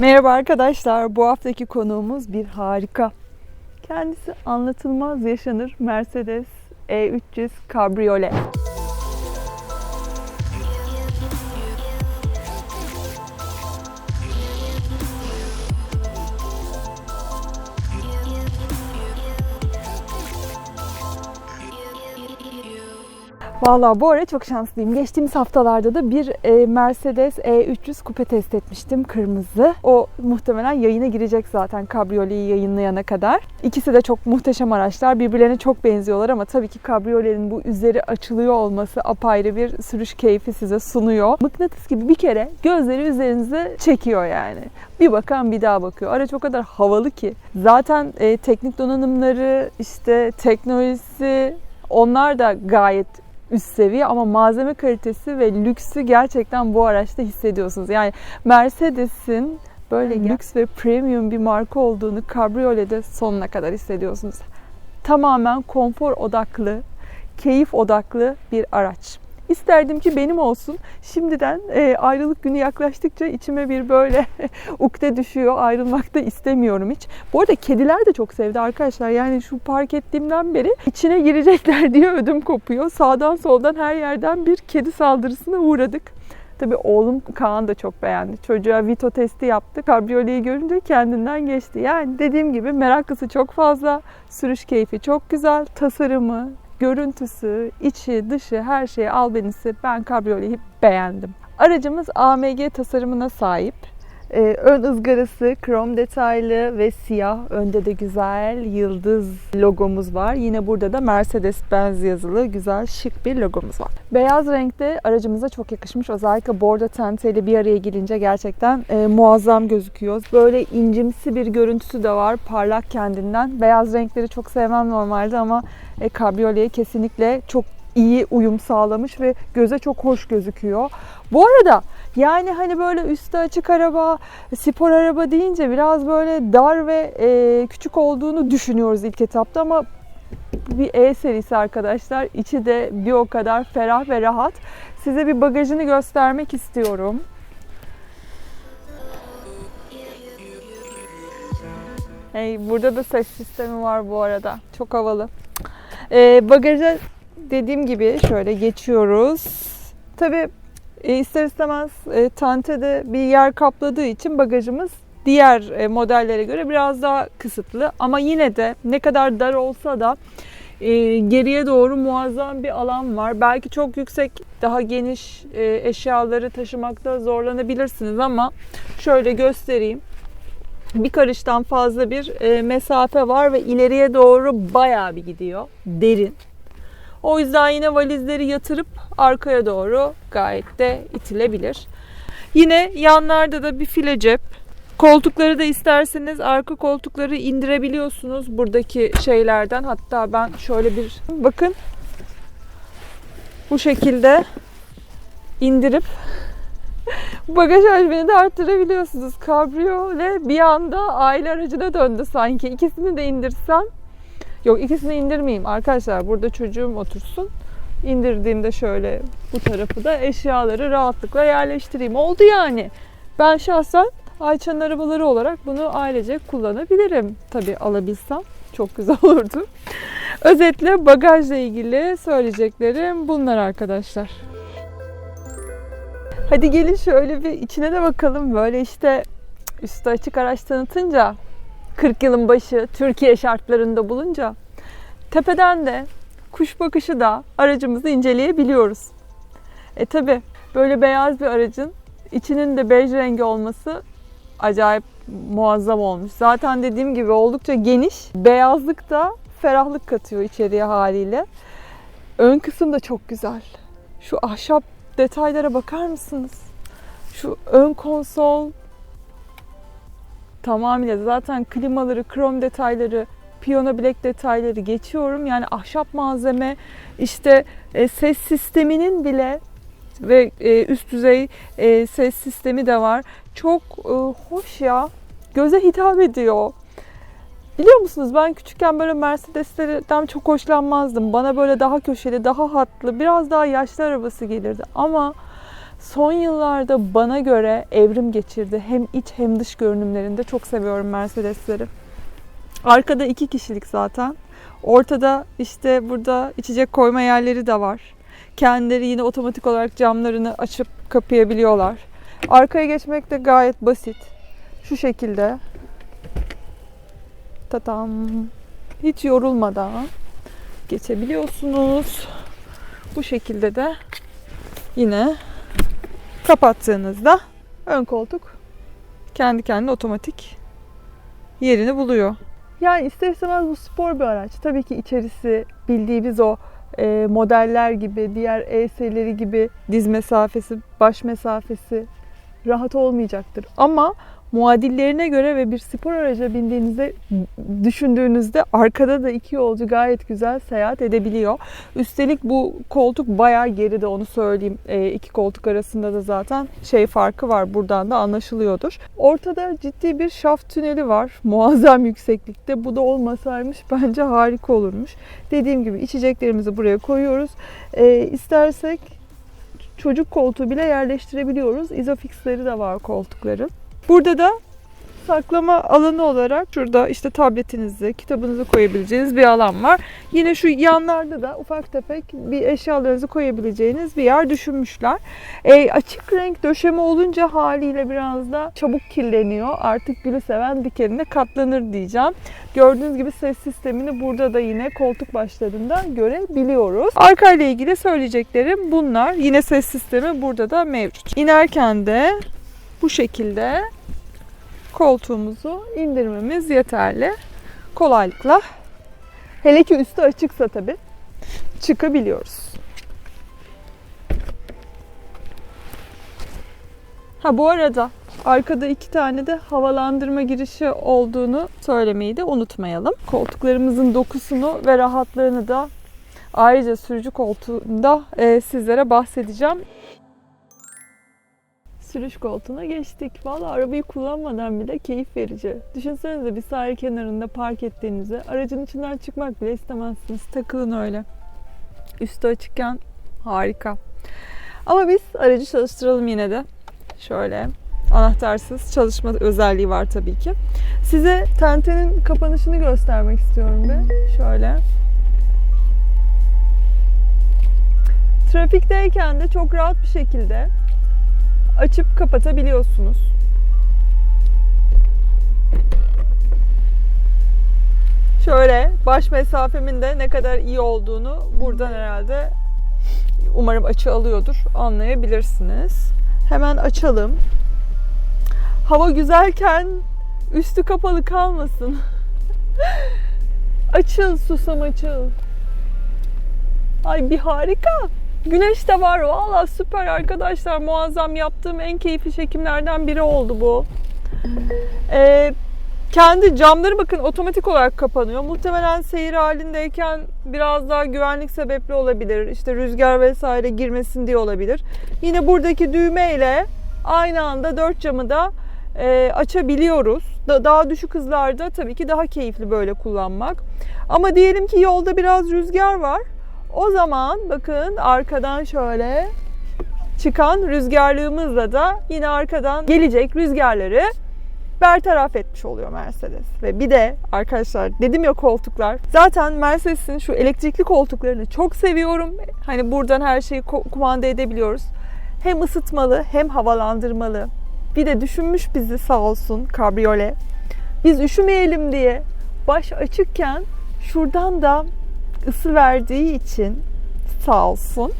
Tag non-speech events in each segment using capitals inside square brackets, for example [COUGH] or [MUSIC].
Merhaba arkadaşlar. Bu haftaki konuğumuz bir harika. Kendisi anlatılmaz yaşanır Mercedes E300 Cabriolet. Valla bu ara çok şanslıyım. Geçtiğimiz haftalarda da bir e, Mercedes E300 kupe test etmiştim kırmızı. O muhtemelen yayına girecek zaten kabriyoleyi yayınlayana kadar. İkisi de çok muhteşem araçlar. Birbirlerine çok benziyorlar ama tabii ki kabriyolenin bu üzeri açılıyor olması apayrı bir sürüş keyfi size sunuyor. Mıknatıs gibi bir kere gözleri üzerinize çekiyor yani. Bir bakan bir daha bakıyor. Araç o kadar havalı ki. Zaten e, teknik donanımları, işte teknolojisi onlar da gayet üst seviye ama malzeme kalitesi ve lüksü gerçekten bu araçta hissediyorsunuz. Yani Mercedes'in böyle Aynen. lüks ve premium bir marka olduğunu kabriyolede sonuna kadar hissediyorsunuz. Tamamen konfor odaklı, keyif odaklı bir araç. İsterdim ki benim olsun. Şimdiden e, ayrılık günü yaklaştıkça içime bir böyle [LAUGHS] ukde düşüyor. Ayrılmak da istemiyorum hiç. Bu arada kediler de çok sevdi arkadaşlar. Yani şu park ettiğimden beri içine girecekler [LAUGHS] diye ödüm kopuyor. Sağdan soldan her yerden bir kedi saldırısına uğradık. Tabii oğlum Kaan da çok beğendi. Çocuğa Vito testi yaptı. Kabriyoleyi görünce kendinden geçti. Yani dediğim gibi meraklısı çok fazla. Sürüş keyfi çok güzel. Tasarımı, görüntüsü, içi, dışı her şeyi albenisi ben kabriyoleyi beğendim. Aracımız AMG tasarımına sahip. Ee, ön ızgarası krom detaylı ve siyah. Önde de güzel yıldız logomuz var. Yine burada da Mercedes-Benz yazılı güzel şık bir logomuz var. Beyaz renkte aracımıza çok yakışmış. Özellikle bordo tenteyle bir araya gelince gerçekten e, muazzam gözüküyor. Böyle incimsi bir görüntüsü de var. Parlak kendinden. Beyaz renkleri çok sevmem normalde ama e, kabriyoleye kesinlikle çok iyi uyum sağlamış ve göze çok hoş gözüküyor. Bu arada yani hani böyle üstü açık araba, spor araba deyince biraz böyle dar ve e, küçük olduğunu düşünüyoruz ilk etapta ama bir E serisi arkadaşlar. İçi de bir o kadar ferah ve rahat. Size bir bagajını göstermek istiyorum. Hey, burada da ses sistemi var bu arada. Çok havalı. Ee, bagaja dediğim gibi şöyle geçiyoruz. Tabii e, ister istemez e, tantede bir yer kapladığı için bagajımız diğer e, modellere göre biraz daha kısıtlı. Ama yine de ne kadar dar olsa da e, geriye doğru muazzam bir alan var. Belki çok yüksek, daha geniş e, eşyaları taşımakta zorlanabilirsiniz ama şöyle göstereyim. Bir karıştan fazla bir e, mesafe var ve ileriye doğru bayağı bir gidiyor. Derin. O yüzden yine valizleri yatırıp arkaya doğru gayet de itilebilir. Yine yanlarda da bir file cep. Koltukları da isterseniz arka koltukları indirebiliyorsunuz buradaki şeylerden. Hatta ben şöyle bir bakın bu şekilde indirip [LAUGHS] bagaj hacmini de arttırabiliyorsunuz. Kabriyole bir anda aile aracına döndü sanki. İkisini de indirsem Yok ikisini indirmeyeyim arkadaşlar. Burada çocuğum otursun. İndirdiğimde şöyle bu tarafı da eşyaları rahatlıkla yerleştireyim. Oldu yani. Ben şahsen Ayça'nın arabaları olarak bunu ailece kullanabilirim. Tabii alabilsem çok güzel olurdu. Özetle bagajla ilgili söyleyeceklerim bunlar arkadaşlar. Hadi gelin şöyle bir içine de bakalım. Böyle işte üstü açık araç tanıtınca 40 yılın başı Türkiye şartlarında bulunca tepeden de kuş bakışı da aracımızı inceleyebiliyoruz. E tabi böyle beyaz bir aracın içinin de bej rengi olması acayip muazzam olmuş. Zaten dediğim gibi oldukça geniş. Beyazlık da ferahlık katıyor içeriye haliyle. Ön kısım da çok güzel. Şu ahşap detaylara bakar mısınız? Şu ön konsol tamamıyla zaten klimaları, krom detayları, piyano bilek detayları geçiyorum. Yani ahşap malzeme, işte e, ses sisteminin bile ve e, üst düzey e, ses sistemi de var. Çok e, hoş ya. Göze hitap ediyor. Biliyor musunuz ben küçükken böyle Mercedes'lerden çok hoşlanmazdım. Bana böyle daha köşeli, daha hatlı, biraz daha yaşlı arabası gelirdi. Ama son yıllarda bana göre evrim geçirdi. Hem iç hem dış görünümlerinde çok seviyorum Mercedesleri. Arkada iki kişilik zaten. Ortada işte burada içecek koyma yerleri de var. Kendileri yine otomatik olarak camlarını açıp kapayabiliyorlar. Arkaya geçmek de gayet basit. Şu şekilde. Tatam. Hiç yorulmadan geçebiliyorsunuz. Bu şekilde de yine kapattığınızda ön koltuk kendi kendine otomatik yerini buluyor. Yani ister istemez bu spor bir araç. Tabii ki içerisi bildiğimiz o e, modeller gibi, diğer ES'leri gibi diz mesafesi, baş mesafesi rahat olmayacaktır. Ama muadillerine göre ve bir spor araca bindiğinizde düşündüğünüzde arkada da iki yolcu gayet güzel seyahat edebiliyor. Üstelik bu koltuk bayağı geride onu söyleyeyim. E, iki koltuk arasında da zaten şey farkı var. Buradan da anlaşılıyordur. Ortada ciddi bir şaft tüneli var. Muazzam yükseklikte. Bu da olmasaymış [LAUGHS] bence harika olurmuş. Dediğim gibi içeceklerimizi buraya koyuyoruz. E, istersek çocuk koltuğu bile yerleştirebiliyoruz. Isofixleri de var koltukların. Burada da saklama alanı olarak şurada işte tabletinizi, kitabınızı koyabileceğiniz bir alan var. Yine şu yanlarda da ufak tefek bir eşyalarınızı koyabileceğiniz bir yer düşünmüşler. E, açık renk döşeme olunca haliyle biraz da çabuk kirleniyor. Artık gülü seven dikenine katlanır diyeceğim. Gördüğünüz gibi ses sistemini burada da yine koltuk başlarında görebiliyoruz. Arka ile ilgili söyleyeceklerim bunlar. Yine ses sistemi burada da mevcut. İnerken de bu şekilde koltuğumuzu indirmemiz yeterli. Kolaylıkla. Hele ki üstü açıksa tabi çıkabiliyoruz. Ha bu arada arkada iki tane de havalandırma girişi olduğunu söylemeyi de unutmayalım. Koltuklarımızın dokusunu ve rahatlığını da ayrıca sürücü koltuğunda e, sizlere bahsedeceğim sürüş koltuğuna geçtik. Valla arabayı kullanmadan bile keyif verici. Düşünsenize bir sahil kenarında park ettiğinizi, aracın içinden çıkmak bile istemezsiniz. Takılın öyle. Üstü açıkken harika. Ama biz aracı çalıştıralım yine de. Şöyle anahtarsız çalışma özelliği var tabii ki. Size tentenin kapanışını göstermek istiyorum bir. Şöyle. Trafikteyken de çok rahat bir şekilde açıp kapatabiliyorsunuz. Şöyle baş mesafemin de ne kadar iyi olduğunu buradan herhalde umarım açı alıyordur anlayabilirsiniz. Hemen açalım. Hava güzelken üstü kapalı kalmasın. [LAUGHS] açıl susam açıl. Ay bir harika. Güneş de var. Valla süper arkadaşlar. Muazzam yaptığım en keyifli çekimlerden biri oldu bu. Ee, kendi camları bakın otomatik olarak kapanıyor. Muhtemelen seyir halindeyken biraz daha güvenlik sebepli olabilir. İşte rüzgar vesaire girmesin diye olabilir. Yine buradaki düğme ile aynı anda dört camı da e, açabiliyoruz. Da, daha düşük hızlarda tabii ki daha keyifli böyle kullanmak. Ama diyelim ki yolda biraz rüzgar var. O zaman bakın arkadan şöyle çıkan rüzgarlığımızla da yine arkadan gelecek rüzgarları bertaraf etmiş oluyor Mercedes. Ve bir de arkadaşlar dedim ya koltuklar. Zaten Mercedes'in şu elektrikli koltuklarını çok seviyorum. Hani buradan her şeyi kumanda edebiliyoruz. Hem ısıtmalı hem havalandırmalı. Bir de düşünmüş bizi sağ olsun kabriyole. Biz üşümeyelim diye baş açıkken şuradan da ısı verdiği için sağ olsun.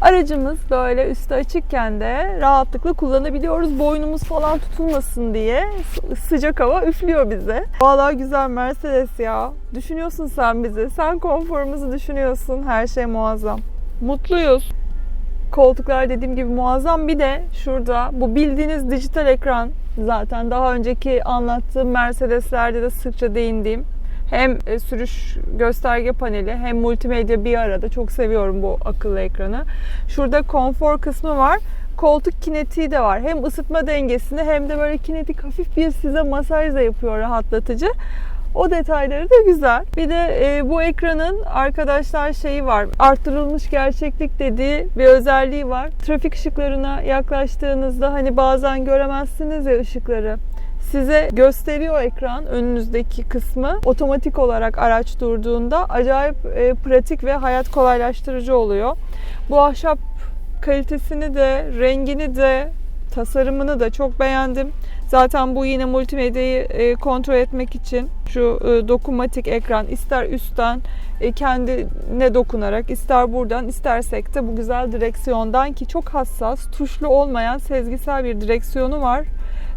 Aracımız böyle üstü açıkken de rahatlıkla kullanabiliyoruz. Boynumuz falan tutulmasın diye sıcak hava üflüyor bize. Valla güzel Mercedes ya. Düşünüyorsun sen bizi. Sen konforumuzu düşünüyorsun. Her şey muazzam. Mutluyuz. Koltuklar dediğim gibi muazzam. Bir de şurada bu bildiğiniz dijital ekran zaten daha önceki anlattığım Mercedes'lerde de sıkça değindiğim hem e, sürüş gösterge paneli hem multimedya bir arada. Çok seviyorum bu akıllı ekranı. Şurada konfor kısmı var. Koltuk kinetiği de var. Hem ısıtma dengesini hem de böyle kinetik hafif bir size masaj da yapıyor rahatlatıcı. O detayları da güzel. Bir de e, bu ekranın arkadaşlar şeyi var. Arttırılmış gerçeklik dediği bir özelliği var. Trafik ışıklarına yaklaştığınızda hani bazen göremezsiniz ya ışıkları size gösteriyor ekran önünüzdeki kısmı. Otomatik olarak araç durduğunda acayip e, pratik ve hayat kolaylaştırıcı oluyor. Bu ahşap kalitesini de, rengini de, tasarımını da çok beğendim. Zaten bu yine multimedyayı e, kontrol etmek için şu e, dokunmatik ekran ister üstten e, kendine dokunarak ister buradan istersek de bu güzel direksiyondan ki çok hassas tuşlu olmayan sezgisel bir direksiyonu var.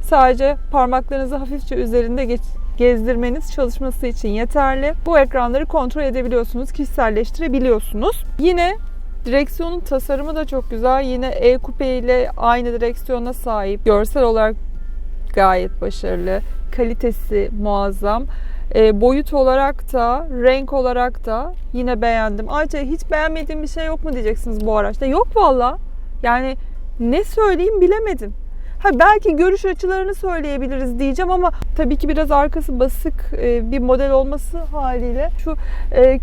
Sadece parmaklarınızı hafifçe üzerinde geç, gezdirmeniz çalışması için yeterli. Bu ekranları kontrol edebiliyorsunuz, kişiselleştirebiliyorsunuz. Yine direksiyonun tasarımı da çok güzel. Yine E-Coupe ile aynı direksiyona sahip. Görsel olarak gayet başarılı. Kalitesi muazzam. E, boyut olarak da, renk olarak da yine beğendim. Ayrıca hiç beğenmediğim bir şey yok mu diyeceksiniz bu araçta. Yok valla. Yani ne söyleyeyim bilemedim. Ha belki görüş açılarını söyleyebiliriz diyeceğim ama tabii ki biraz arkası basık e, bir model olması haliyle şu e,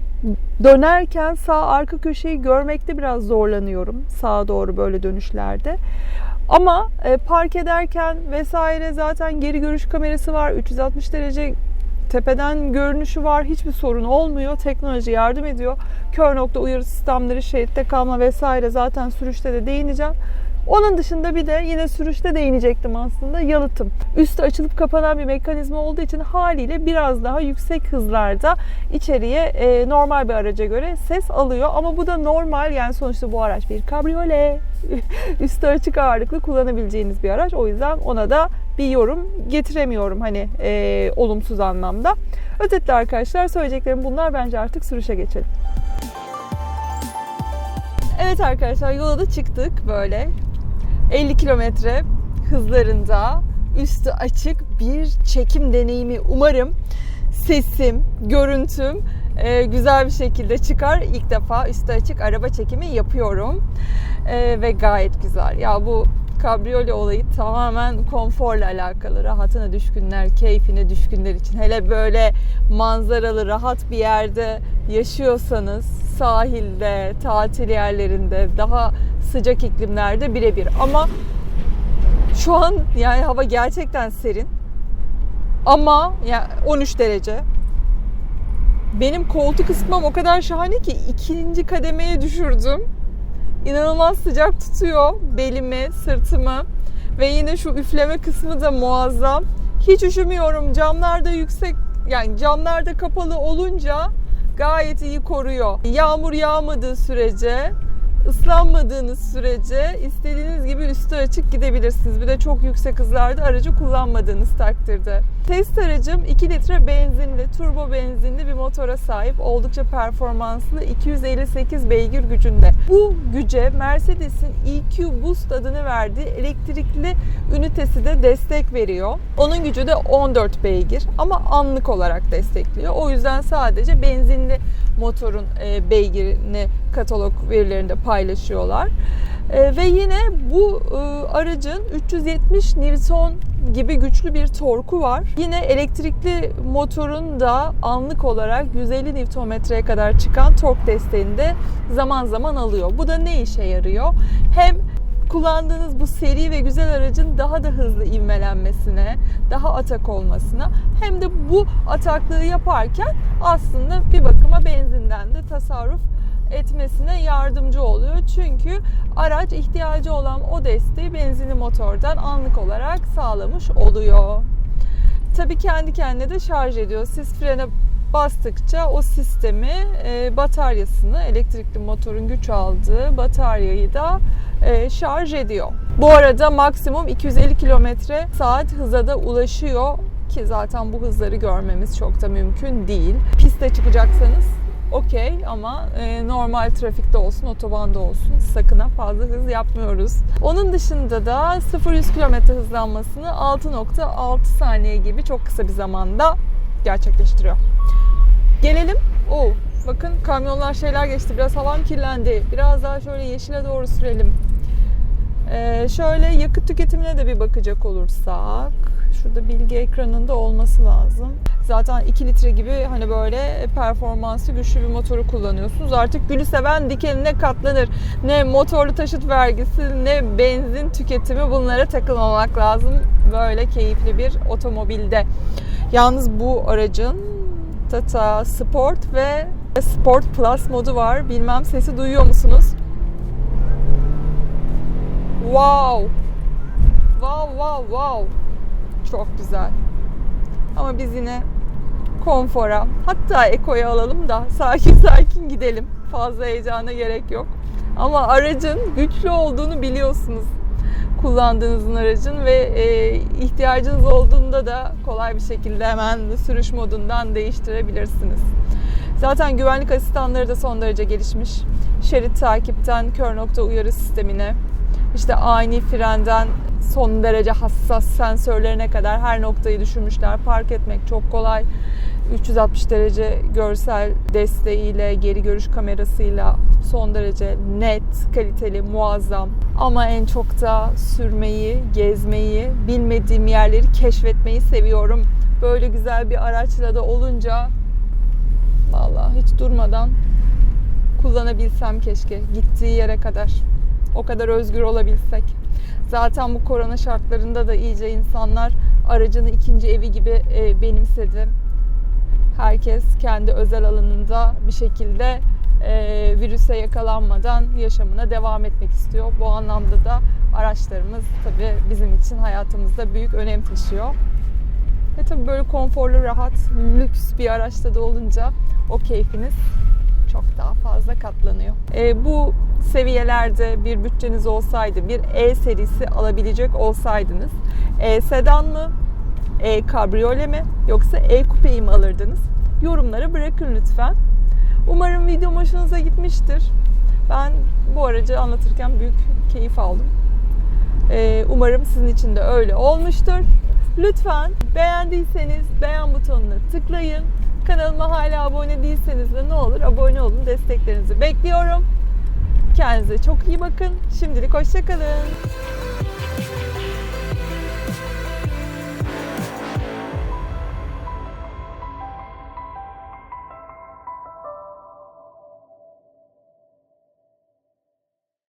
dönerken sağ arka köşeyi görmekte biraz zorlanıyorum sağa doğru böyle dönüşlerde. Ama e, park ederken vesaire zaten geri görüş kamerası var. 360 derece tepeden görünüşü var. Hiçbir sorun olmuyor. Teknoloji yardım ediyor. Kör nokta uyarı sistemleri, şeritte kalma vesaire zaten sürüşte de değineceğim. Onun dışında bir de yine sürüşte değinecektim aslında yalıtım. Üstü açılıp kapanan bir mekanizma olduğu için haliyle biraz daha yüksek hızlarda içeriye e, normal bir araca göre ses alıyor. Ama bu da normal yani sonuçta bu araç bir kabriyole. [LAUGHS] Üstü açık ağırlıklı kullanabileceğiniz bir araç. O yüzden ona da bir yorum getiremiyorum hani e, olumsuz anlamda. Özetle arkadaşlar söyleyeceklerim bunlar bence artık sürüşe geçelim. Evet arkadaşlar yola da çıktık böyle 50 kilometre hızlarında üstü açık bir çekim deneyimi umarım sesim, görüntüm e, güzel bir şekilde çıkar. İlk defa üstü açık araba çekimi yapıyorum e, ve gayet güzel. Ya bu kabriyole olayı tamamen konforla alakalı. Rahatına düşkünler, keyfine düşkünler için. Hele böyle manzaralı, rahat bir yerde yaşıyorsanız sahilde, tatil yerlerinde, daha sıcak iklimlerde birebir. Ama şu an yani hava gerçekten serin. Ama yani 13 derece. Benim koltuk ısıtmam o kadar şahane ki ikinci kademeye düşürdüm. İnanılmaz sıcak tutuyor belimi, sırtımı ve yine şu üfleme kısmı da muazzam. Hiç üşümüyorum. Camlar da yüksek yani camlar da kapalı olunca gayet iyi koruyor. Yağmur yağmadığı sürece ıslanmadığınız sürece istediğiniz gibi üstü açık gidebilirsiniz. Bir de çok yüksek hızlarda aracı kullanmadığınız takdirde. Test aracım 2 litre benzinli, turbo benzinli bir motora sahip. Oldukça performanslı 258 beygir gücünde. Bu güce Mercedes'in EQ Boost adını verdiği elektrikli ünitesi de destek veriyor. Onun gücü de 14 beygir ama anlık olarak destekliyor. O yüzden sadece benzinli motorun e, beygirini katalog verilerinde paylaşıyorlar. E, ve yine bu e, aracın 370 Newton gibi güçlü bir torku var. Yine elektrikli motorun da anlık olarak 150 Nm'ye kadar çıkan tork desteğini de zaman zaman alıyor. Bu da ne işe yarıyor? Hem kullandığınız bu seri ve güzel aracın daha da hızlı ivmelenmesine, daha atak olmasına hem de bu ataklığı yaparken aslında bir bakıma benzinden de tasarruf etmesine yardımcı oluyor. Çünkü araç ihtiyacı olan o desteği benzinli motordan anlık olarak sağlamış oluyor. Tabii kendi kendine de şarj ediyor. Siz frene bastıkça o sistemi e, bataryasını elektrikli motorun güç aldığı bataryayı da e, şarj ediyor. Bu arada maksimum 250 km saat hıza da ulaşıyor ki zaten bu hızları görmemiz çok da mümkün değil. Piste çıkacaksanız okey ama e, normal trafikte olsun, otobanda olsun sakın ha fazla hız yapmıyoruz. Onun dışında da 0-100 km hızlanmasını 6.6 saniye gibi çok kısa bir zamanda gerçekleştiriyor. Gelelim. Oo, bakın kamyonlar şeyler geçti. Biraz havam kirlendi. Biraz daha şöyle yeşile doğru sürelim. Ee, şöyle yakıt tüketimine de bir bakacak olursak. Şurada bilgi ekranında olması lazım. Zaten 2 litre gibi hani böyle performanslı güçlü bir motoru kullanıyorsunuz. Artık gülü seven dikenine katlanır. Ne motorlu taşıt vergisi ne benzin tüketimi bunlara takılmamak lazım. Böyle keyifli bir otomobilde. Yalnız bu aracın Tata Sport ve Sport Plus modu var. Bilmem sesi duyuyor musunuz? Wow! Wow wow wow! Çok güzel. Ama biz yine konfora hatta ekoya alalım da sakin [LAUGHS] sakin gidelim. Fazla heyecana gerek yok. Ama aracın güçlü olduğunu biliyorsunuz. Kullandığınızın aracın ve e, ihtiyacınız olduğunda da kolay bir şekilde hemen sürüş modundan değiştirebilirsiniz. Zaten güvenlik asistanları da son derece gelişmiş. Şerit takipten kör nokta uyarı sistemine, işte ani frenden son derece hassas sensörlerine kadar her noktayı düşünmüşler. Park etmek çok kolay. 360 derece görsel desteğiyle, geri görüş kamerasıyla son derece net, kaliteli, muazzam. Ama en çok da sürmeyi, gezmeyi, bilmediğim yerleri keşfetmeyi seviyorum. Böyle güzel bir araçla da olunca vallahi hiç durmadan kullanabilsem keşke gittiği yere kadar. O kadar özgür olabilsek. Zaten bu korona şartlarında da iyice insanlar aracını ikinci evi gibi e, benimsedi. Herkes kendi özel alanında bir şekilde e, virüse yakalanmadan yaşamına devam etmek istiyor. Bu anlamda da araçlarımız tabii bizim için hayatımızda büyük önem taşıyor. Ve tabii böyle konforlu, rahat, lüks bir araçta da olunca o keyfiniz çok daha fazla katlanıyor. E, bu seviyelerde bir bütçeniz olsaydı, bir E serisi alabilecek olsaydınız, E sedan mı, E kabriyole mi yoksa E kupeyi mi alırdınız? Yorumlara bırakın lütfen. Umarım videom hoşunuza gitmiştir. Ben bu aracı anlatırken büyük keyif aldım. E, umarım sizin için de öyle olmuştur. Lütfen beğendiyseniz beğen butonuna tıklayın. Kanalıma hala abone değilseniz de ne olur abone olun. Desteklerinizi bekliyorum. Kendinize çok iyi bakın. Şimdilik hoşçakalın.